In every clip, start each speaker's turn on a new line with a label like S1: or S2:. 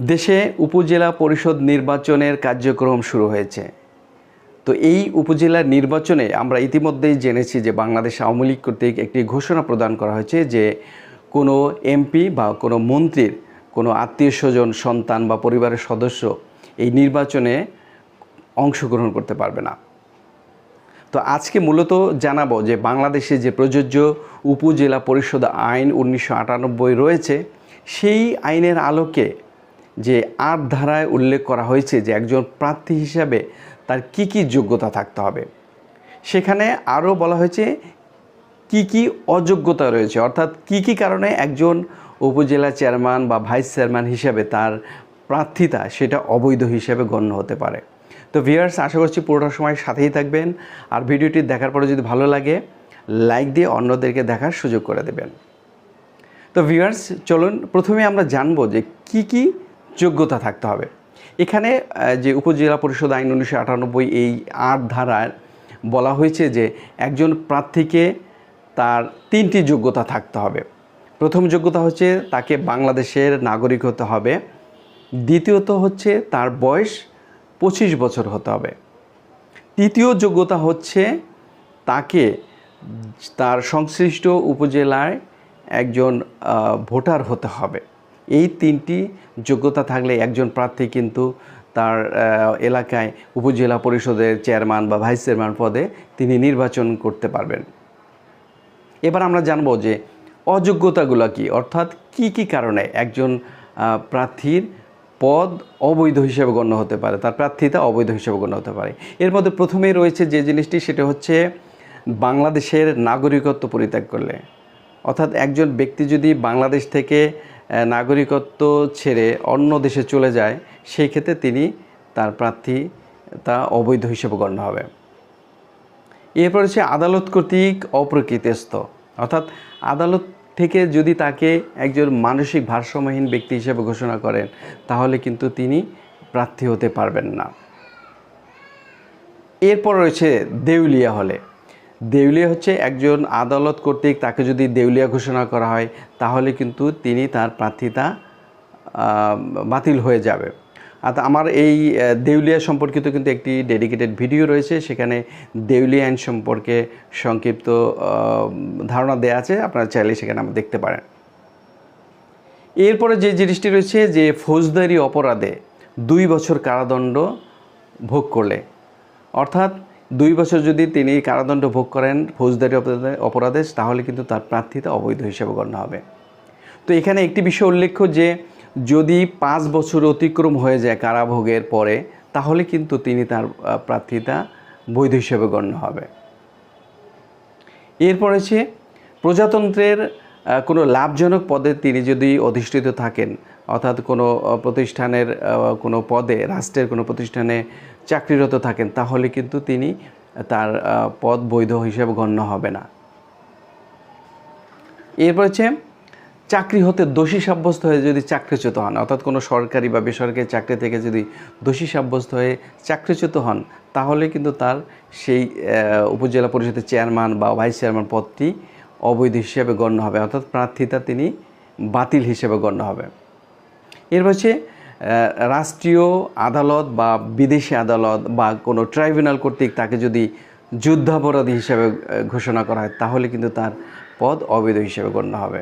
S1: দেশে উপজেলা পরিষদ নির্বাচনের কার্যক্রম শুরু হয়েছে। তো এই উপজেলা নির্বাচনে আমরা ইতিমধ্যেই জেনেছি যে বাংলাদেশ আওয়ামী লীগ কর্তৃক একটি ঘোষণা প্রদান করা হয়েছে যে কোনো এমপি বা কোনো মন্ত্রীর কোনো আত্মীয় স্বজন, সন্তান বা পরিবারের সদস্য এই নির্বাচনে অংশগ্রহণ করতে পারবে না। তো আজকে মূলত জানাব যে বাংলাদেশে যে প্রযোজ্য উপজেলা পরিষদ আইন উনিশশো আটানব্বই রয়েছে, সেই আইনের আলোকে যে আট ধারায় উল্লেখ করা হয়েছে যে একজন প্রার্থী হিসাবে তার কি কি যোগ্যতা থাকতে হবে। সেখানে আরও বলা হয়েছে কি কি অযোগ্যতা রয়েছে, অর্থাৎ কি কি কারণে একজন উপজেলা চেয়ারম্যান বা ভাইস চেয়ারম্যান হিসাবে তার প্রার্থিতা সেটা অবৈধ হিসেবে গণ্য হতে পারে। তো ভিউয়ার্স, আশা করছি পুরোটা সময় সাথেই থাকবেন। আর ভিডিওটি দেখার পরে যদি ভালো লাগে, লাইক দিয়ে অন্যদেরকে দেখার সুযোগ করে দেবেন। তো ভিউয়ার্স, চলুন, প্রথমে আমরা জানব যে কি কি যোগ্যতা থাকতে হবে। এখানে যে উপজেলা পরিষদ আইন উনিশশো আটানব্বই এই আট ধারায় বলা হয়েছে যে একজন প্রার্থীকে তার তিনটি যোগ্যতা থাকতে হবে। প্রথম যোগ্যতা হচ্ছে তাকে বাংলাদেশের নাগরিক হতে হবে। দ্বিতীয়ত হচ্ছে তার বয়স পঁচিশ বছর হতে হবে। তৃতীয় যোগ্যতা হচ্ছে তাকে তার সংশ্লিষ্ট উপজেলায় একজন ভোটার হতে হবে। এই তিনটি যোগ্যতা থাকলে একজন প্রার্থী কিন্তু তার এলাকায় উপজেলা পরিষদের চেয়ারম্যান বা ভাইস চেয়ারম্যান পদে তিনি নির্বাচন করতে পারবেন। এবার আমরা জানব যে অযোগ্যতাগুলো কি? অর্থাৎ কি কি কারণে একজন প্রার্থীর পদ অবৈধ হিসেবে গণ্য হতে পারে? তার প্রার্থিতা অবৈধ হিসেবে গণ্য হতে পারে। এর মধ্যে প্রথমেই রয়েছে যে জিনিসটি, সেটা হচ্ছে বাংলাদেশের নাগরিকত্ব পরিত্যাগ করলে। অর্থাৎ একজন ব্যক্তি যদি বাংলাদেশ থেকে নাগরিকত্ব ছেড়ে অন্য দেশে চলে যায়, সেই ক্ষেত্রে তিনি তার প্রার্থী, তা অবৈধ হিসেবে গণ্য হবে। এরপর হচ্ছে আদালত কর্তৃক অপ্রকৃতস্থ। অর্থাৎ আদালত থেকে যদি তাকে একজন মানসিক ভারসাম্যহীন ব্যক্তি হিসেবে ঘোষণা করেন, তাহলে কিন্তু তিনি প্রার্থী হতে পারবেন না। এরপর রয়েছে দেউলিয়া হলে। দেউলিয়া হচ্ছে একজন আদালত কর্তৃক তাকে যদি দেউলিয়া ঘোষণা করা হয়, তাহলে কিন্তু তিনি তার প্রার্থিতা বাতিল হয়ে যাবে। আর আমার এই দেউলিয়া সম্পর্কিত কিন্তু একটি ডেডিকেটেড ভিডিও রয়েছে, সেখানে দেউলিয়া আইন সম্পর্কে সংক্ষিপ্ত ধারণা দেওয়া আছে, আপনারা চাইলে সেখানে আমরা দেখতে পারেন। এরপরে যে জিনিসটি রয়েছে যে ফৌজদারি অপরাধে দুই বছর কারাদণ্ড ভোগ করলে, অর্থাৎ দুই বছর যদি তিনি কারাদণ্ড ভোগ করেন ফৌজদারি অপরাধে তাহলে কিন্তু তার প্রার্থিতা অবৈধ হিসেবে গণ্য হবে। তো এখানে একটি বিষয় উল্লেখ্য যে, যদি পাঁচ বছর অতিক্রম হয়ে যায় কারাভোগের পরে, তাহলে কিন্তু তিনি তার প্রার্থিতা বৈধ হিসেবে গণ্য হবে। এরপর হচ্ছে প্রজাতন্ত্রের কোনো লাভজনক পদে তিনি যদি অধিষ্ঠিত থাকেন, অর্থাৎ কোনো প্রতিষ্ঠানের কোনো পদে, রাষ্ট্রের কোনো প্রতিষ্ঠানে চাকরিরত থাকেন, তাহলে কিন্তু তিনি তার পদ বৈধ হিসেবে গণ্য হবে না। এরপর হচ্ছে, চাকরি হতে দোষী সাব্যস্ত হয়ে যদি চাকরিচ্যুত হন, অর্থাৎ কোনো সরকারি বা বেসরকারি চাকরি থেকে যদি দোষী সাব্যস্ত হয়ে চাকরিচ্যুত হন, তাহলে কিন্তু তার সেই উপজেলা পরিষদের চেয়ারম্যান বা ভাইস চেয়ারম্যান পদটি অবৈধ হিসেবে গণ্য হবে, অর্থাৎ প্রার্থিতা তিনি বাতিল হিসেবে গণ্য হবে। এর হচ্ছে রাষ্ট্রীয় আদালত বা বিদেশি আদালত বা কোনো ট্রাইব্যুনাল কর্তৃক তাকে যদি যুদ্ধাপরাধী হিসেবে ঘোষণা করা হয়, তাহলে কিন্তু তার পদ অবৈধ হিসেবে গণ্য হবে।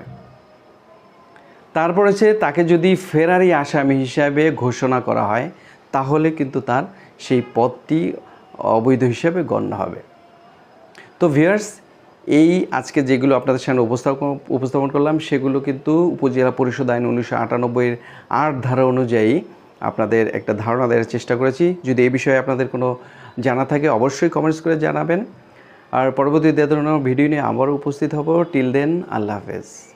S1: তারপর হচ্ছে, তাকে যদি ফেরারি আসামি হিসাবে ঘোষণা করা হয়, তাহলে কিন্তু তার সেই পদটি অবৈধ হিসেবে গণ্য হবে। তো ভিয়ার্স এই আজকে যেগুলো আপনাদের সামনে উপস্থাপন উপস্থাপন করলাম, সেগুলো কিন্তু উপজেলা পরিষদ আইন উনিশশো আটানব্বইয়ের আট ধারা অনুযায়ী আপনাদের একটা ধারণা দেওয়ার চেষ্টা করেছি। যদি এই বিষয়ে আপনাদের কোনো জানা থাকে, অবশ্যই কমেন্টস করে জানাবেন। আর পরবর্তী ধরনের ভিডিও নিয়ে আবারও উপস্থিত হব। টিল দেন আল্লাহ হাফেজ।